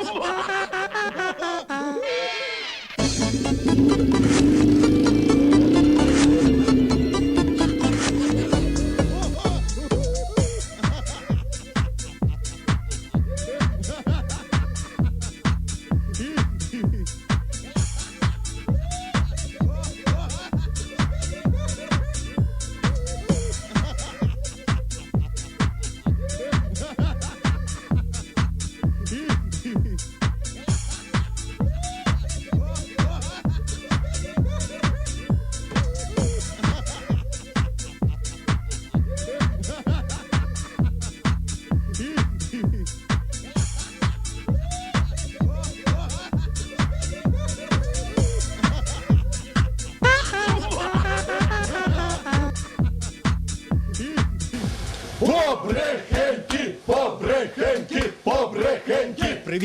Побрехеньки,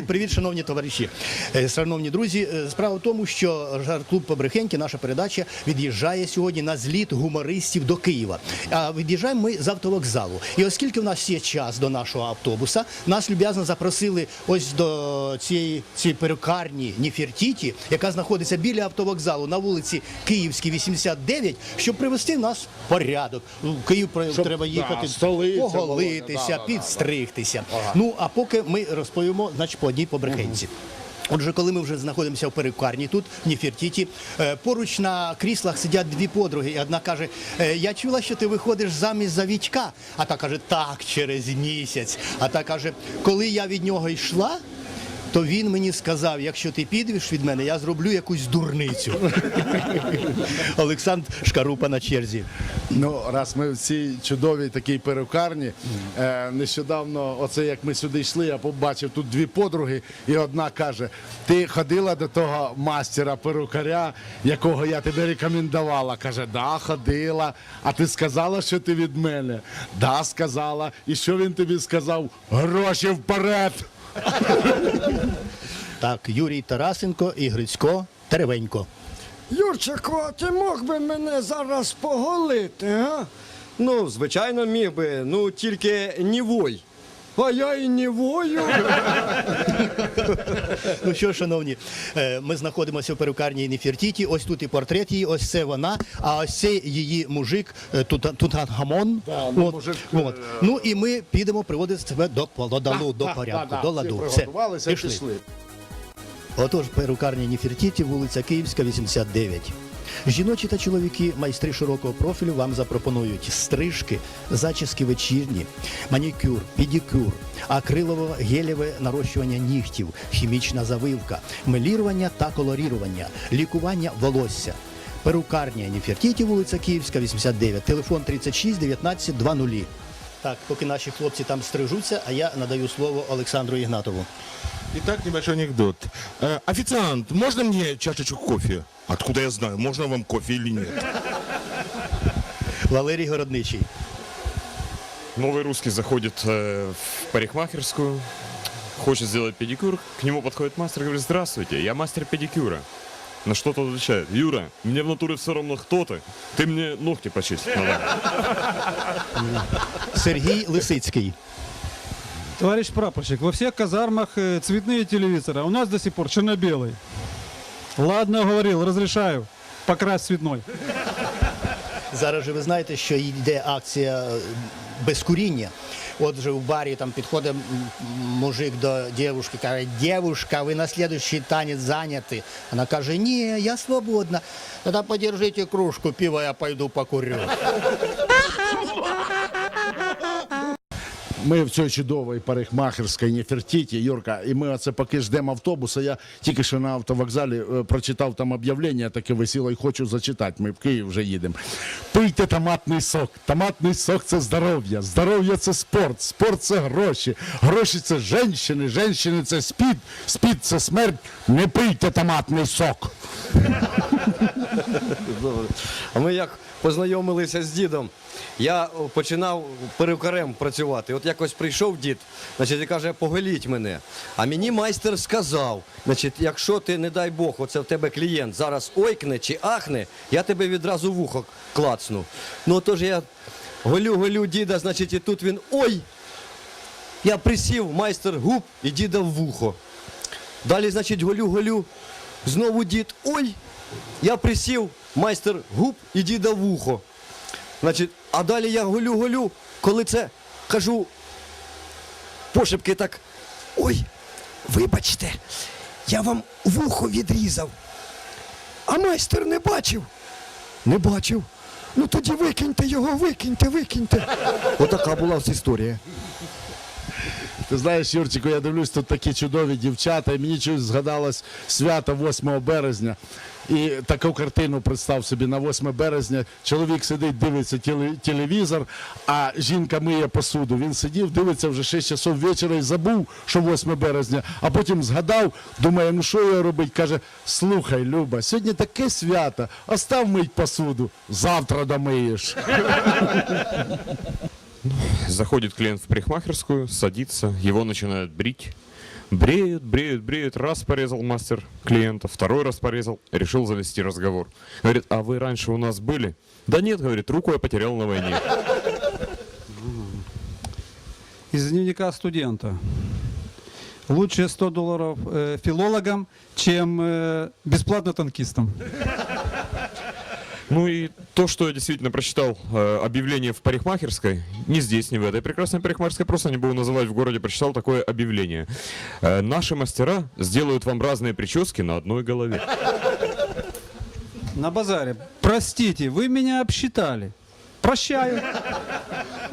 Привіт, привіт, шановні товариші, Е, шановні друзі. е, Справа в тому, що жарт-клуб Побрехеньки, наша передача, від'їжджає сьогодні на зліт гумористів до Києва. А від'їжджаємо ми з автовокзалу. І оскільки в нас є час до нашого автобуса, нас люб'язно запросили ось до цієї, цієї перукарні Ніфертіті, яка знаходиться біля автовокзалу на вулиці Київській, 89, щоб привести нас в порядок. В Київ Щоб, треба да, їхати столиця, поголитися, да, да, да. підстригтися. Ну а поки ми розповімо, значить, по одній побрехенці. Отже, коли ми вже знаходимося в перукарні тут, в Ніфертіті, е, поруч на кріслах сидять дві подруги. І одна каже: «Е, Я чула, що ти виходиш замість за Вітька. А та каже, так, через місяць. А та каже, коли я від нього йшла. То він мені сказав, якщо ти підеш від мене, я зроблю якусь дурницю. Олександр Шкарупа на черзі. Ну, раз ми в цій чудовій такій перукарні, е, нещодавно, оце як ми сюди йшли, я побачив тут дві подруги, і одна каже: ти ходила до того мастера перукаря, якого я тобі рекомендувала. Каже, да, ходила. А ти сказала, що ти від мене? Да, сказала. І що він тобі сказав? Гроші вперед! Так, Юрій Тарасенко і Грицько Теревенько. Юрчику, а ти мог би мене зараз поголити, а? Ну, звичайно, міг би, ну тільки нівой. А я і не вою. Ну що, шановні, е, ми знаходимося в перукарні Нефертіті. Ось тут і портрет її, ось це вона, а ось це її мужик е, Тута- Тутанхамон. ну, мужик, от. Ну і ми підемо приводити себе до, до, до, порядку, до ладу. Все, пішли. пішли. Отож, перукарня Ніфертіті, вулиця Київська, 89. Жіночі та чоловіки, майстри широкого профілю вам запропонують стрижки, зачіски вечірні, манікюр, педикюр, акрилово-гелєве нарощування нігтів, хімічна завивка, мелірування та колорірування, лікування волосся. Перукарня Ніфертіті, вулиця Київська, 89, телефон 36 19 20. Так, поки наші хлопці там стрижуться, а я надаю слово Олександру Ігнатову. Итак, небольшой анекдот. Э, официант, можно мне чашечку кофе? Откуда я знаю, можно вам кофе или нет? Валерій Городничий. Новый русский заходит э, в парикмахерскую, хочет сделать педикюр, к нему подходит мастер и говорит, здравствуйте, я мастер педикюра. На что тот отвечает, Юра, мне в натуре все равно кто ты, ты мне ногти почистить надо. Сергій Лисицький. Товарищ прапорщик, во всех казармах э, цветные телевизоры, а у нас до сих пор черно-белый. Ладно, говорил, разрешаю. Покрась цветной. Зараз же ви знаєте, що йде акція е, без куріння. Отже, в барі там підходить м, мужик до дівчинки, каже, дівчинка, ви на слідуючий танець зайняті. Вона каже, ні, я свободна. Тоді подержите кружку пива, я пойду покурю. Ми в цій чудовій парикмахерській Нефертіті, Юрка, і ми оце поки ждемо автобуса. Я тільки що на автовокзалі е, прочитав там об'явлення, таке висіло і хочу зачитати. Ми в Київ вже їдемо. Пийте томатний сок. Томатний сок це здоров'я. Здоров'я це спорт. Спорт це гроші. Гроші це женщини. Женщини це спід. Спід це смерть. Не пийте томатний сок. А ми як познайомилися з дідом, я починав перукарем працювати. От якось прийшов дід, значить, і каже, поголіть мене. А мені майстер сказав, значить, якщо ти, не дай Бог, оце в тебе клієнт зараз ойкне чи ахне, я тебе відразу в ухо клацну. Ну тож я голю, голю діда, значить, і тут він ой. Я присів, майстер губ і діда в вухо. Далі, значить, голю-голю. Знову дід. Ой! Я присів, майстер губ і діда вухо. Значить, а далі я голю-голю, коли це кажу пошепки так. Ой, вибачте, я вам вухо відрізав. А майстер не бачив. Не бачив. Ну тоді викиньте його, викиньте, викиньте. Отака була в історія. Ти знаєш, Юрчику, я дивлюсь, тут такі чудові дівчата, і мені щось згадалось свято 8 березня. І таку картину представ собі на 8 березня. Чоловік сидить, дивиться телевізор, а жінка миє посуду. Він сидів, дивиться вже 6 часов вечора і забув, що 8 березня, а потім згадав, думає, ну що я робить? Каже: слухай, Люба, сьогодні таке свято, остав мить посуду, завтра домиєш. Заходит клиент в парикмахерскую, садится, его начинают брить. Бреют, бреют, бреют. Раз порезал мастер клиента, второй раз порезал, решил завести разговор. Говорит, а вы раньше у нас были? Да нет, говорит, руку я потерял на войне. Из дневника студента. Лучше 100 долларов э, филологам, чем э, бесплатно танкистам. Ну и то, что я действительно прочитал э, объявление в парикмахерской, не здесь, не в этой прекрасной парикмахерской, просто не буду называть в городе, прочитал такое объявление. Э, наши мастера сделают вам разные прически на одной голове. На базаре. Простите, вы меня обсчитали. Прощаю.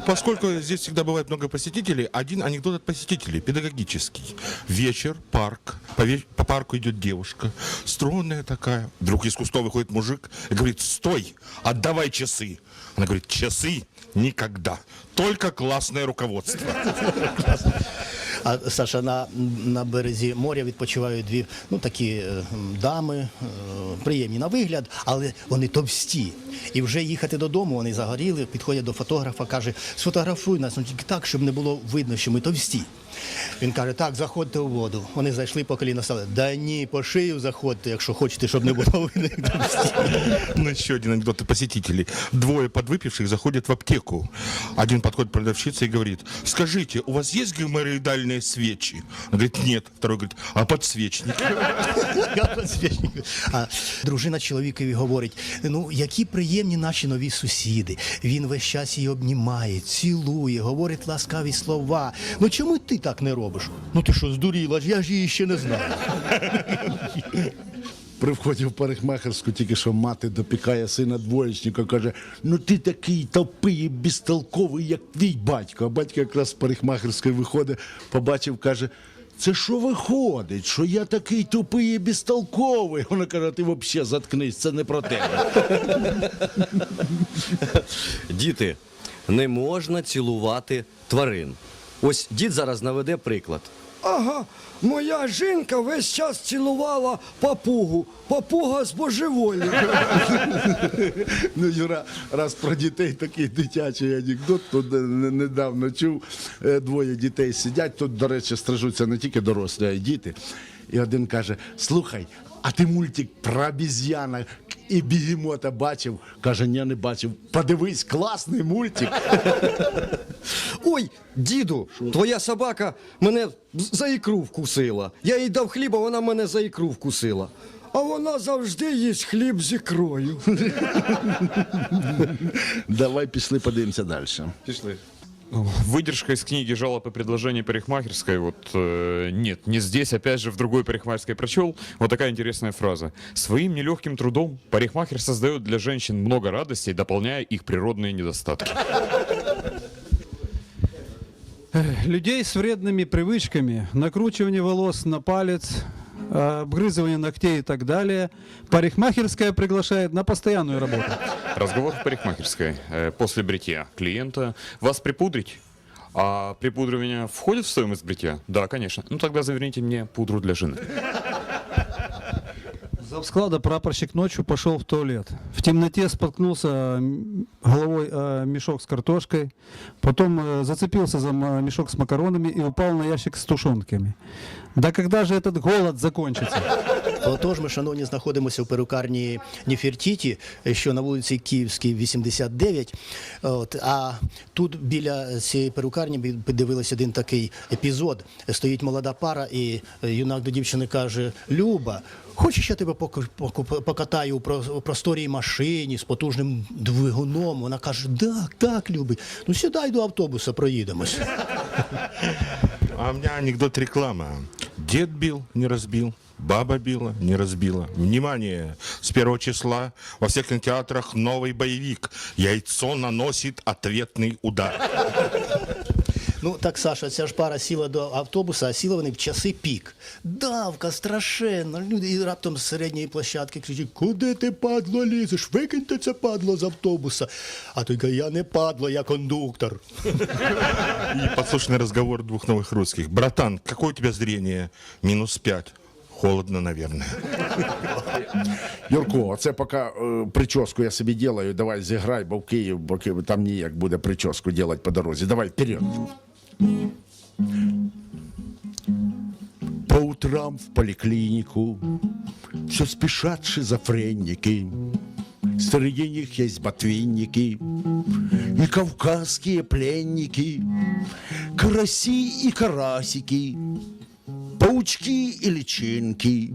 Поскольку здесь всегда бывает много посетителей, один анекдот от посетителей, педагогический. Вечер, парк, по, ве- по парку идет девушка, стройная такая. Вдруг из кустов выходит мужик и говорит, стой, отдавай часы. Она говорит, часы никогда, только классное руководство. А Саша, на, на березі моря відпочивають дві ну, такі е, дами, е, приємні на вигляд, але вони товсті. І вже їхати додому, вони загоріли, підходять до фотографа, каже, сфотографуй нас, ну тільки так, щоб не було видно, що ми товсті. Він каже, так, заходьте у воду. Вони зайшли по коліна стали. Да ні, по шию заходьте, якщо хочете, щоб не було видно. Ну, еще один анекдот посетителей. Двое подвыпивших заходят в аптеку. Один подходит к продавщице и говорит, скажите, у вас есть геморроидальные свечи? Он говорит, нет. Второй говорит, а подсвечник? А дружина чоловікові говорить: ну які приємні наші нові сусіди. Він весь час її обнімає, цілує, говорить ласкаві слова. Ну чому ти так не робиш? Ну ти що, здуріла? Я ж її ще не знаю. При вході в парикмахерську тільки що мати допікає сина двоєчника, каже: ну ти такий топий і безтолковий, як твій батько. А батько якраз з парикмахерської виходить, побачив, каже. Це що виходить, що я такий тупий і безтолковий? Вона каже, ти взагалі заткнись, це не про тебе. Діти, не можна цілувати тварин. Ось дід зараз наведе приклад. Ага, моя жінка весь час цілувала папугу. Папуга з божеволі. Ну, Юра, раз про дітей такий дитячий анекдот, не- недавно чув, е, двоє дітей сидять, тут, до речі, стрижуться не тільки дорослі, а й діти. І один каже: слухай, а ти мультик про обіз'яна і бігемота бачив? Каже, ні, не бачив. Подивись, класний мультик. Ой, діду, твоя собака мене за ікру вкусила. Я їй дав хліба, вона мене за ікру вкусила. А вона завжди їсть хліб з ікрою. Давай пішли, подивимося далі. Пішли. Выдержка из книги «Жалоб и предложений парикмахерской». Вот э, нет, не здесь, опять же, в другой парикмахерской прочел. Вот такая интересная фраза. «Своим нелегким трудом парикмахер создает для женщин много радостей, дополняя их природные недостатки». Людей с вредными привычками, накручивание волос на палец, э, обгрызывание ногтей и так далее, парикмахерская приглашает на постоянную работу. Разговор в парикмахерской. Э, после бритья клиента. Вас припудрить? А припудривание входит в стоимость бритья? Да, конечно. Ну тогда заверните мне пудру для жены. За склада прапорщик ночью пошел в туалет. В темноте споткнулся головой о мешок с картошкой, потом э, зацепился за м- мешок с макаронами и упал на ящик с тушенками. Да когда же этот голод закончится? Отож, ми, шановні, знаходимося в перукарні Нефертіті, що на вулиці Київській, 89. От, а тут біля цієї перукарні ми подивилися один такий епізод. Стоїть молода пара, і юнак до дівчини каже: Люба. Хочеш, я тебе пока- покатаю у про- у просторій машині з потужним двигуном? Вона каже: Так, так, любий. Ну сідай до автобуса, проїдемось. А у меня анекдот реклама. Дед бил, не разбил. Баба била, не разбила. Внимание! С первого числа во всех кинотеатрах новый боевик. Яйцо наносит ответный удар. Ну так, Саша, ця ж пара сіла до автобуса, а сіли вони в часи пік. Давка страшенна. Люди і раптом з середньої площадки кричать: Куди ти падло лізеш? Викиньте це падло з автобуса. А той каже, я не падло, я кондуктор. И подслушанный разговор двух новых русских. Братан, какое у тебя зрение? Минус пять. Холодно, наверное. Юрко, оце поки е, прическу я собі делаю, давай зіграй, бо в Київ, бо там ніяк буде прическу делать по дорозі. Давай, вперед. По утрам в поликлинику все спешат шизофреники. Среди них есть ботвинники и кавказские пленники, караси и карасики, паучки и личинки.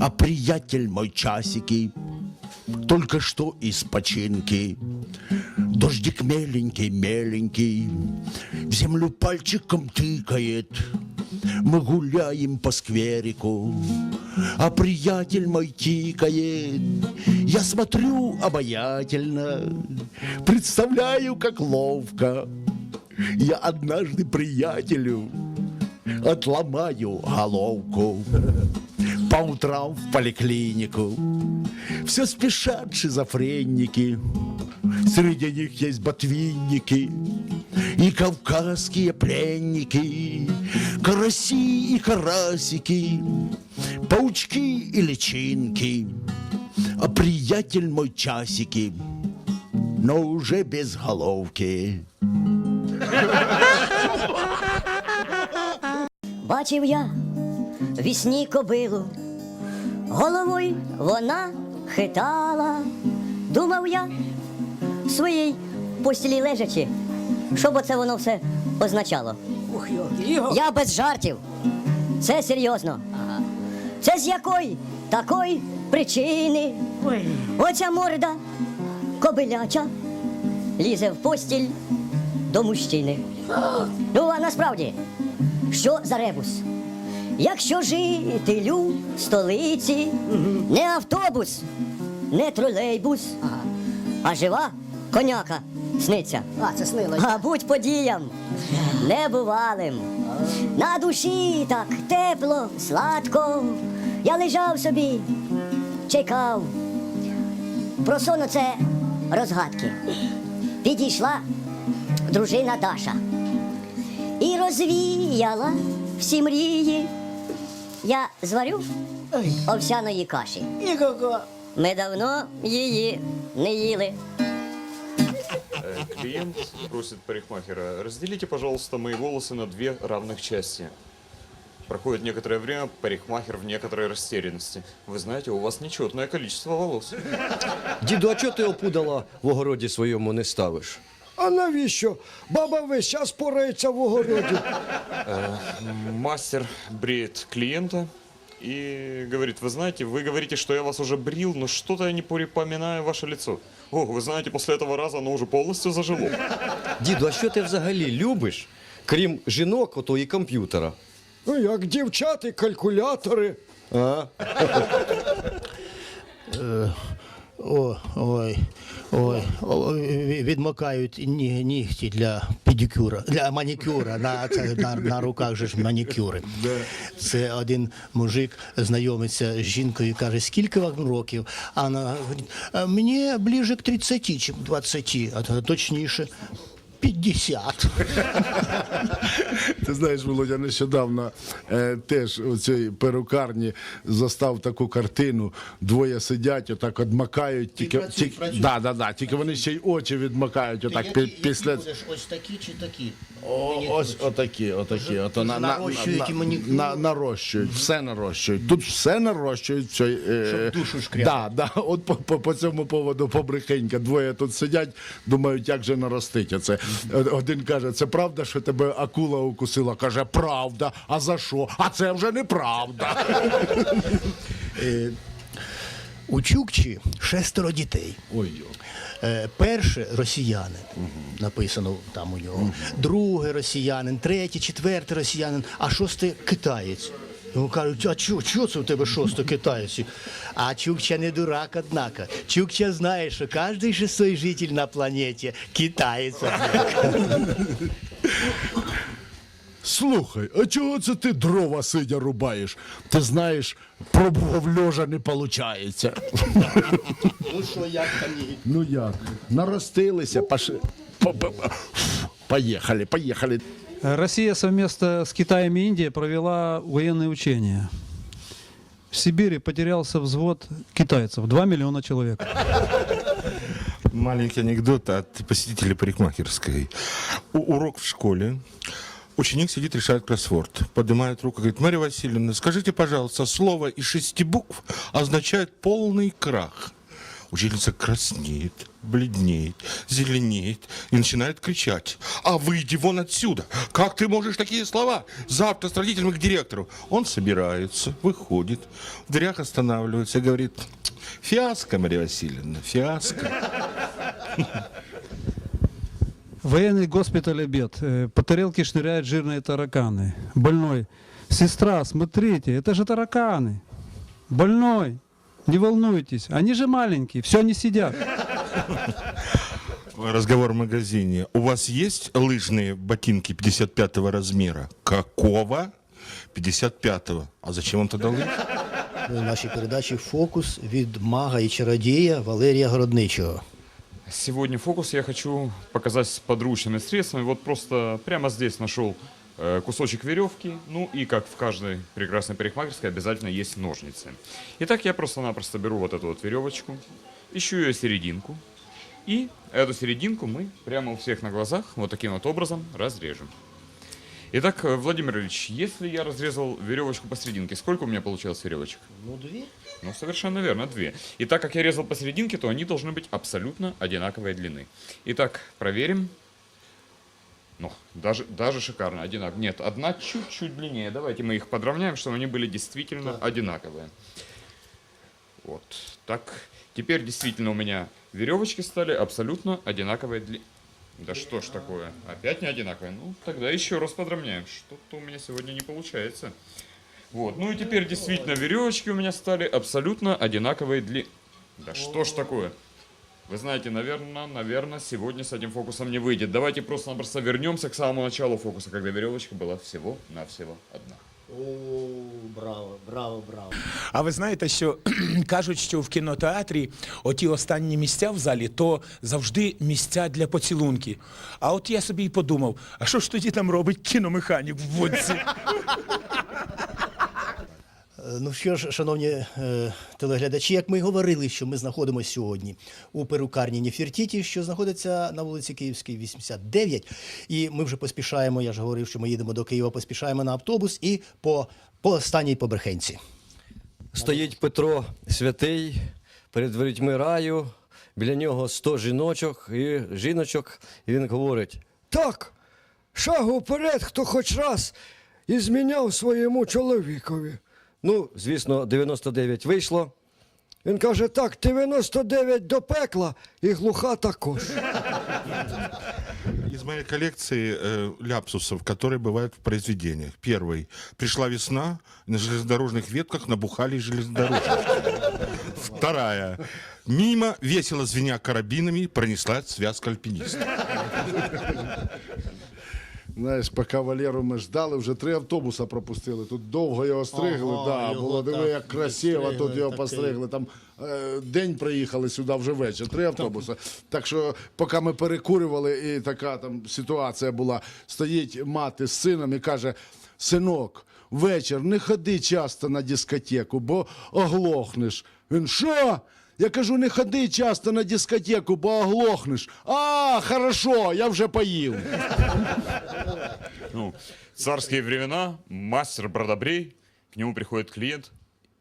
А приятель мой часики Только что из починки. Дождик меленький, меленький В землю пальчиком тыкает. Мы гуляем по скверику А приятель мой тикает. Я смотрю обаятельно Представляю, как ловко. Я однажды приятелю Отломаю головку по утрам в поликлинику. Все спешат шизофренники, Среди них есть ботвинники И кавказские пленники, Караси и карасики, Паучки и личинки, А приятель мой часики, Но уже без головки. Бачив я вісні кобилу, головою вона хитала. Думав я в своїй постілі лежачи, що б оце воно все означало. Я без жартів. Це серйозно. Це з якої такої причини? Оця морда кобиляча лізе в постіль до мужчини. Ну, а насправді, що за ребус? Якщо жителю столиці не автобус, не тролейбус, а жива коняка сниться. А, це снило. А будь подіям небувалим. На душі так тепло, сладко. Я лежав собі, чекав. Про сон це розгадки. Підійшла дружина Даша і розвіяла всі мрії. Я зварю овсяної каші. Нікого. Ми давно її не їли. Э, Клиент просит парикмахера, разделите, пожалуйста, мои волосы на две равных части. Проходит некоторое время, парикмахер в некоторой растерянности. Вы знаете, у вас нечетное количество волос. Діду, а чого ти опудала в огороді своєму не ставиш? А навіщо? Баба весь час порається в огороді. Мастер бреет клиента и говорит, вы знаете, вы говорите, что я вас уже брил, но что-то я не припоминаю ваше лицо. О, вы знаете, после этого раза оно уже полностью зажило. Діду, а що ти взагалі любиш, крім жінок ото і комп'ютера? Ну, як дівчат і калькулятори. А? о, ой, ой, відмокають ні, нігті для педикюра, для манікюра. На, це, на, на руках же ж манікюри. Це один мужик знайомиться з жінкою і каже, скільки вам років? А вона говорить, мені ближе к 30, чим 20, а точніше. 50. Ти знаєш, Володя, нещодавно е, теж у цій перукарні застав таку картину. Двоє сидять, отак одмакають, тільки, працюй, тільки, працюй. да, да, да, тільки вони ще й очі відмакають, отак пі- після. ось такі чи такі? О, ось отакі, отакі. Ото на, на, Нарощують на, і манікюр. на, нарощують, все нарощують. Тут все нарощують. Все, е, Щоб душу шкрябати. Да, да, от по, по, по цьому поводу побрехенька. Двоє тут сидять, думають, як же наростити це. Один каже, це правда, що тебе акула укусила? Каже, правда. А за що? А це вже неправда. У Чукчі шестеро дітей. Ой, Е, перше росіянин, написано там у нього, друге росіянин, третє, четверте росіянин, а шосте китаєць. Йому кажуть, а чого, чого це у тебе шосте китаєць? А Чукча не дурак, однако. Чукча знає, що кожен шестой житель на планеті китаєць. Слухай, а чого це ти дрова сидя рубаєш? Ти знаєш, пробував льожа не виходить. Ну що, як там їх? Ну як? Наростилися, пошли. По- по- Поехали, поехали. Россия совместно с Китаем и Индией провела военные учения. В Сибири потерялся взвод китайцев, 2 миллиона человек. Маленький анекдот от посетителей парикмахерской. У- урок в школе. Ученик сидит, решает кроссворд. Поднимает руку, говорит, Мария Васильевна, скажите, пожалуйста, слово из шести букв означает полный крах. Учительница краснеет, бледнеет, зеленеет и начинает кричать. А выйди вон отсюда! Как ты можешь такие слова? Завтра с родителями к директору. Он собирается, выходит, в дверях останавливается и говорит, фиаско, Мария Васильевна, фиаско. Военный госпиталь обед. Э, По тарелке шныряют жирные тараканы. Больной. Сестра, смотрите, это же тараканы. Больной. Не волнуйтесь, они же маленькие, все они сидят. Разговор в магазине. У вас есть лыжные ботинки 55 размера? Какого? 55-го. А зачем вам тогда лыжи? У нашій передачі фокус від мага і чародія Валерія Городничого. Сегодня фокус я хочу показать с подручными средствами. Вот просто прямо здесь нашел э, кусочек веревки. Ну и как в каждой прекрасной парикмахерской обязательно есть ножницы. Итак, я просто-напросто беру вот эту вот веревочку, ищу ее серединку. И эту серединку мы прямо у всех на глазах вот таким вот образом разрежем. Итак, э, Владимир Ильич, если я разрезал веревочку посерединке, сколько у меня получилось веревочек? Ну, дві. Ну, совершенно верно, две. И так как я резал посерединке, то они должны быть абсолютно одинаковой длины. Итак, проверим. Ну, даже, даже шикарно, одинаково. Нет, одна чуть-чуть длиннее. Давайте мы их подровняем, чтобы они были действительно одинаковые. Вот, так. Теперь действительно у меня веревочки стали абсолютно одинаковой длины. Да что ж такое? Опять не одинаковые? Ну, тогда еще раз подровняем. Что-то у меня сегодня не получается. Вот. Ну и теперь действительно веревочки у меня стали абсолютно одинаковой длины. Да что ж такое? Вы знаете, наверное, наверное, сегодня с этим фокусом не выйдет. Давайте просто-напросто вернемся к самому началу фокуса, когда веревочка была всего-навсего одна. О, браво, браво, браво. А ви знаєте, що кажуть, що в кінотеатрі оті останні місця в залі, то завжди місця для поцілунки. А от я собі й подумав, а що ж тоді там робить кіномеханік в водці? Е, Ну що ж, шановні е, телеглядачі, як ми говорили, що ми знаходимося сьогодні у перукарні Нефертіті, що знаходиться на вулиці Київській, 89. І ми вже поспішаємо, я ж говорив, що ми їдемо до Києва, поспішаємо на автобус і по, по останній побрехенці. Стоїть Петро святий перед ворітьми раю, біля нього 100 жіночок і жіночок, і він говорить: Так, шагу вперед, хто хоч раз і зміняв своєму чоловікові. ну, звісно, 99 вийшло. Він каже, так, 99 до пекла і глуха також. Из моей коллекции э, ляпсусов, которые бывают в произведениях. Первый. Пришла весна, на железнодорожных ветках набухали железнодорожники. Вторая. Мимо, весело звеня карабинами, пронеслась связка альпинистов. Знаєш, поки Валеру ми ждали, вже три автобуса пропустили. Тут довго його стригли. Ага, да, його було диви, так як красиво, стригли, тут його такий. постригли. Там е, день приїхали сюди вже вечір, три автобуси. Так що, поки ми перекурювали, і така там ситуація була, стоїть мати з сином і каже: синок, вечір, не ходи часто на дискотеку, бо оглохнеш. Він що? Я кажу, не ходи часто на дискотеку, бо оглохнеш. А, хорошо, я вже поїв. Ну, царские времена, мастер бродобрей, к нему приходит клиент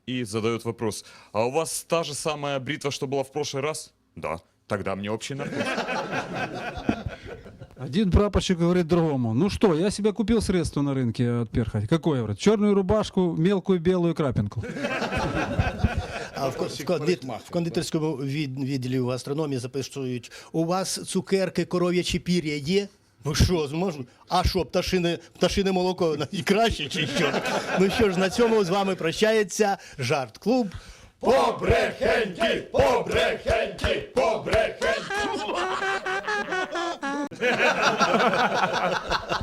и задает вопрос, а у вас та же самая бритва, что была в прошлый раз? Да, тогда мне общий наркоз. Один прапорщик говорит другому, ну что, я себе купил средство на рынке от перхоть. Какое, говорит? Черную рубашку, мелкую белую крапинку. А в, ко- в, кондит, в кондитерському від, відділі в гастрономії записують, у вас цукерки коров'ячі пір'я є? Ну що, зможу? А що, пташине, пташине молоко і краще чи що? Ну що ж, на цьому з вами прощається жарт клуб. Побрехеньки, побрехеньки, побрехеньки.